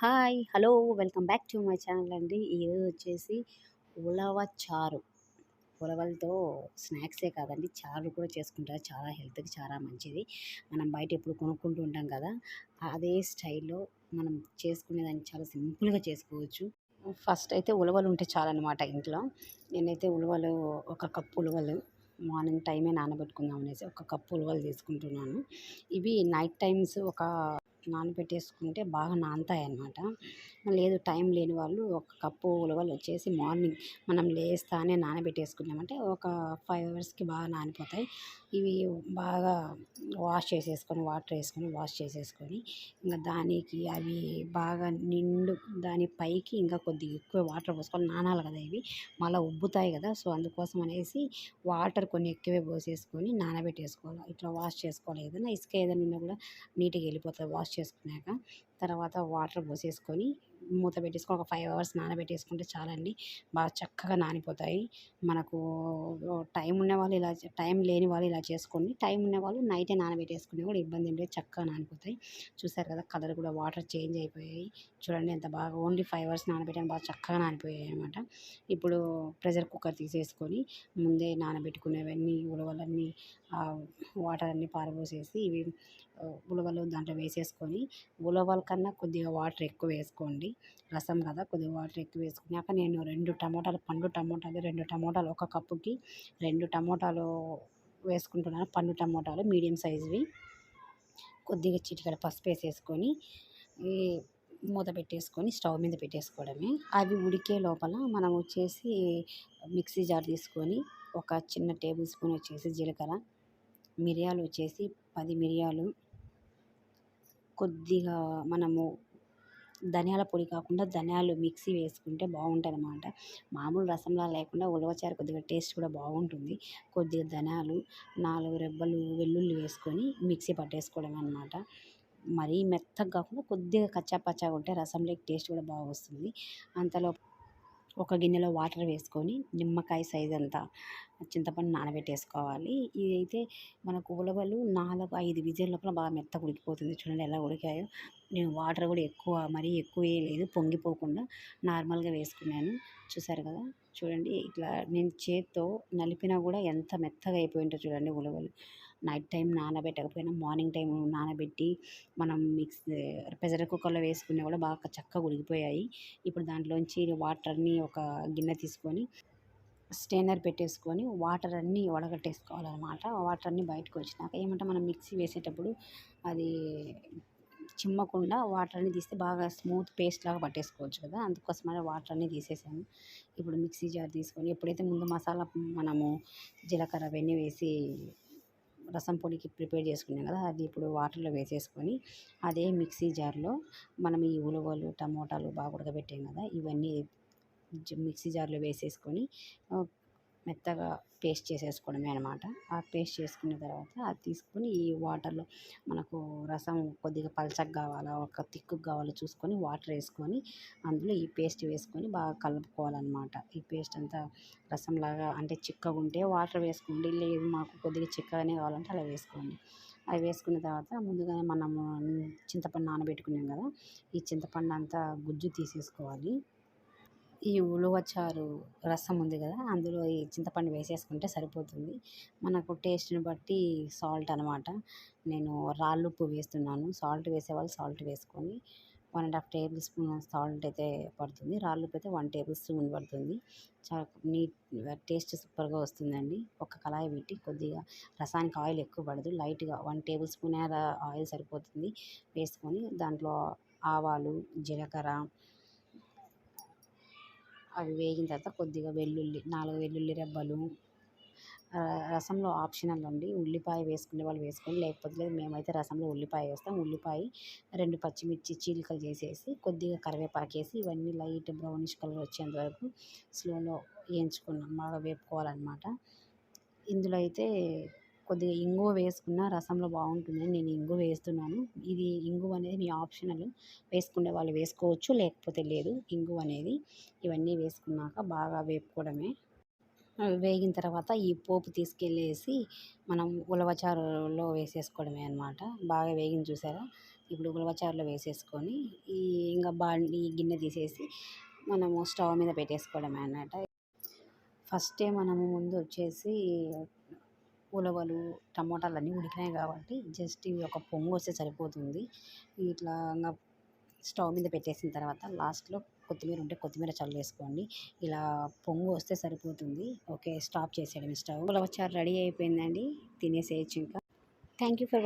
Hi hello welcome back to my channel అండి. ఈరోజు వచ్చేసి ఉలవ చారు. ఉలవలతో స్నాక్సే కాదండి చారు కూడా చేసుకుంటారు. చాలా హెల్త్కి చాలా మంచిది. మనం బయట ఎప్పుడు కొనుక్కుంటూ ఉంటాం కదా అదే స్టైల్లో మనం చేసుకునేదాన్ని చాలా సింపుల్గా చేసుకోవచ్చు. ఫస్ట్ అయితే ఉలవలు ఉంటే చాలన్నమాట ఇంట్లో. నేనైతే ఉలవలు ఒక కప్పు ఉలవలు మార్నింగ్ టైమే నానబెట్టుకుందాం అనేసి ఒక కప్పు ఉలవలు తీసుకుంటున్నాను. ఇవి నైట్ టైమ్స్ ఒక నానబెట్టేసుకుంటే బాగా నానతాయి అన్నమాట లేదు టైం లేని వాళ్ళు ఒక కప్పు ఉలవలు వచ్చేసి మార్నింగ్ మనం లేస్తానే నానబెట్టేసుకున్నామంటే ఒక ఫైవ్ అవర్స్కి బాగా నానిపోతాయి. ఇవి బాగా వాష్ చేసేసుకొని వాటర్ వేసుకొని వాష్ చేసేసుకొని ఇంకా దానికి అవి బాగా నిండు దాని పైకి ఇంకా కొద్దిగా ఎక్కువ వాటర్ పోసుకొని నానాలి కదా ఇవి. మళ్ళీ ఉబ్బుతాయి కదా సో అందుకోసం అనేసి వాటర్ కొన్ని ఎక్కువే పోసేసుకొని నానబెట్టేసుకోవాలి. ఇట్లా వాష్ చేసుకోవాలి. ఏదైనా ఇసుక ఏదైనా ఉన్నా కూడా నీట్గా వెళ్ళిపోతుంది. వాష్ చేసుకున్నాక తర్వాత వాటర్ పోసేసుకొని మూత పెట్టేసుకొని ఒక ఫైవ్ అవర్స్ నానబెట్టేసుకుంటే చాలండి. బాగా చక్కగా నానిపోతాయి. మనకు టైం ఉన్న వాళ్ళు ఇలా టైం లేని వాళ్ళు ఇలా చేసుకోండి. టైం ఉన్న వాళ్ళు నైటే నానబెట్టేసుకునే కూడా ఇబ్బంది ఏం లేదు. చక్కగా నానిపోతాయి. చూసారు కదా కలర్ కూడా వాటర్ చేంజ్ అయిపోయాయి. చూడండి ఎంత బాగా ఓన్లీ ఫైవ్ అవర్స్ నానబెట్టాను. బాగా చక్కగా నానిపోయాయి అనమాట ఇప్పుడు ప్రెషర్ కుక్కర్ తీసేసుకొని ముందే నానబెట్టుకునేవన్నీ ఉలవలన్నీ వాటర్ అన్నీ పారబోసేసి ఇవి ఉలవలు దాంట్లో వేసేసుకొని ఉలవల కన్నా కొద్దిగా వాటర్ ఎక్కువ వేసుకోండి. రసం కదా కొద్దిగా వాటర్ ఎక్కువ వేసుకున్నాక నేను రెండు టమోటాలు పండు టమోటాలు రెండు టమోటాలు ఒక కప్పుకి రెండు టమోటాలు వేసుకుంటున్నాను. పండు టమోటాలు మీడియం సైజువి. కొద్దిగా చిటికల పసుపు వేసేసుకొని ఈ మూత పెట్టేసుకొని స్టవ్ మీద పెట్టేసుకోవడమే. అవి ఉడికే లోపల మనం వచ్చేసి మిక్సీ జార్ తీసుకొని ఒక చిన్న టేబుల్ స్పూన్ వచ్చేసి జీలకర్ర మిరియాలు వచ్చేసి పది మిరియాలు కొద్దిగా మనము ధనియాల పొడి కాకుండా ధనియాలు మిక్సీ వేసుకుంటే బాగుంటుంది అనమాట మామూలు రసంలా లేకుండా ఉలవచారు కొద్దిగా టేస్ట్ కూడా బాగుంటుంది. కొద్దిగా ధనియాలు నాలుగు రెబ్బలు వెల్లుల్లి వేసుకొని మిక్సీ పట్టేసుకోవడం అనమాట మరీ మెత్తగా కాకుండా కొద్దిగా కచ్చాపచ్చాగా ఉంటే రసంలోకి టేస్ట్ కూడా బాగా వస్తుంది అంతలో ఒక గిన్నెలో వాటర్ వేసుకొని నిమ్మకాయ సైజ్ అంతా చింతపండు నానబెట్టేసుకోవాలి. ఇదైతే మనకు ఉలవలు నాలుగు ఐదు విజిల్ లోపల బాగా మెత్తగా ఉడికిపోతుంది. చూడండి ఎలా ఉడికాయో. నేను వాటర్ కూడా ఎక్కువ మరీ ఎక్కువ వేయలేదు పొంగిపోకుండా నార్మల్గా వేసుకున్నాను. చూసారు కదా? చూడండి ఇట్లా నేను చేత్తో నలిపినా కూడా ఎంత మెత్తగా అయిపోయింటో చూడండి ఉలవలు. నైట్ టైం నానబెట్టకపోయినా మార్నింగ్ టైం నానబెట్టి మనం మిక్స్ ప్రెషర్ కుక్కర్లో వేసుకున్నా కూడా బాగా చక్కగా ఉడికిపోయాయి. ఇప్పుడు దాంట్లోంచి వాటర్ని ఒక గిన్నె తీసుకొని స్టెయినర్ పెట్టేసుకొని వాటర్ అన్నీ వడగట్టేసుకోవాలన్నమాట. వాటర్ అన్నీ బయటకు వచ్చినాక ఏమంటే మనం మిక్సీ వేసేటప్పుడు అది చిమ్మకుండా వాటర్ని తీస్తే బాగా స్మూత్ పేస్ట్ లాగా పట్టేసుకోవచ్చు కదా. అందుకోసమని వాటర్ అన్ని తీసేసాను. ఇప్పుడు మిక్సీ జార్ తీసుకొని ఎప్పుడైతే ముందు మసాలా మనము జీలకర్ర అవన్నీ వేసి రసం పొడికి ప్రిపేర్ చేసుకున్నాం కదా అది ఇప్పుడు వాటర్లో వేసేసుకొని అదే మిక్సీ జార్లో మనం ఈ ఉలవలు టమోటాలు బాగా ఉడకబెట్టాం కదా ఇవన్నీ మిక్సీ జార్లో వేసేసుకొని మెత్తగా పేస్ట్ చేసేసుకోవడమే అనమాట ఆ పేస్ట్ చేసుకున్న తర్వాత అది తీసుకొని ఈ వాటర్లో మనకు రసం కొద్దిగా పలచగా కావాలా ఒక తిక్కు కావాలో చూసుకొని వాటర్ వేసుకొని అందులో ఈ పేస్ట్ వేసుకొని బాగా కలుపుకోవాలన్నమాట. ఈ పేస్ట్ అంతా రసంలాగా అంటే చిక్కగా ఉంటే వాటర్ వేసుకోండి లేదు మాకు కొద్దిగా చిక్కగానే కావాలంటే అలా వేసుకోండి. అవి వేసుకున్న తర్వాత ముందుగానే మనము చింతపండు నానబెట్టుకున్నాం కదా ఈ చింతపండు అంతా గుజ్జు తీసేసుకోవాలి. ఈ ఉలవచారు రసం ఉంది కదా అందులో ఈ చింతపండు వేసేసుకుంటే సరిపోతుంది. మనకు టేస్ట్ని బట్టి సాల్ట్ అనమాట నేను రాళ్ళు ఉప్పు వేస్తున్నాను. సాల్ట్ వేసేవాళ్ళు సాల్ట్ వేసుకొని one and half tablespoon salt అయితే పడుతుంది. రాళ్ళు ఉప్పు అయితే వన్ టేబుల్ స్పూన్ పడుతుంది. చాలా నీట్ టేస్ట్ సూపర్గా వస్తుందండి. ఒక కళాయి పెట్టి కొద్దిగా రసానికి ఆయిల్ ఎక్కువ పడదు. లైట్గా వన్ టేబుల్ స్పూన్ ఆయిల్ సరిపోతుంది. వేసుకొని దాంట్లో ఆవాలు జీలకర్ర అవి వేగిన తర్వాత కొద్దిగా వెల్లుల్లి నాలుగు వెల్లుల్లి రెబ్బలు రసంలో ఆప్షనల్ అండి. ఉల్లిపాయ వేసుకునే వాళ్ళు వేసుకొని లేకపోతే లేదు మేమైతే రసంలో ఉల్లిపాయ వేస్తాం. ఉల్లిపాయ రెండు పచ్చిమిర్చి చీలికలు చేసేసి కొద్దిగా కరివేపాకు వేసి ఇవన్నీ లైట్ బ్రౌనిష్ కలర్ వచ్చేంత వరకు స్లోలో వేయించుకున్నాం. బాగా వేపుకోవాలన్నమాట ఇందులో అయితే కొద్దిగా ఇంగువ వేసుకున్న రసంలో బాగుంటుందని నేను ఇంగువ వేస్తున్నాను. ఇది ఇంగువ అనేది మీ ఆప్షనల్ వేసుకునే వాళ్ళు వేసుకోవచ్చు లేకపోతే లేదు. ఇంగువ అనేది ఇవన్నీ వేసుకున్నాక బాగా వేపుకోవడమే. వేగిన తర్వాత ఈ పోపు తీసుకెళ్ళేసి మనం ఉలవచారులో వేసేసుకోవడమే అనమాట బాగా వేగిన చూసారా? ఇప్పుడు ఉలవచారులో వేసేసుకొని ఈ ఇంకా బాండి గిన్నె తీసేసి మనము స్టవ్ మీద పెట్టేసుకోవడమే అన్నమాట. ఫస్టే మనము ముందు వచ్చేసి ఉలవలు టమోటాలు అన్నీ ఉడికినాయి కాబట్టి జస్ట్ ఇవి ఒక పొంగు వస్తే సరిపోతుంది. ఇట్లా ఇంకా స్టవ్ మీద పెట్టేసిన తర్వాత లాస్ట్లో కొత్తిమీర ఉంటే కొత్తిమీర చల్లేసుకోండి. ఇలా పొంగు వస్తే సరిపోతుంది. ఓకే స్టాప్ చేసేయడం స్టవ్. ఉలవచారు రెడీ అయిపోయిందండి. తినేసేయచ్చు ఇంకా. Thank you for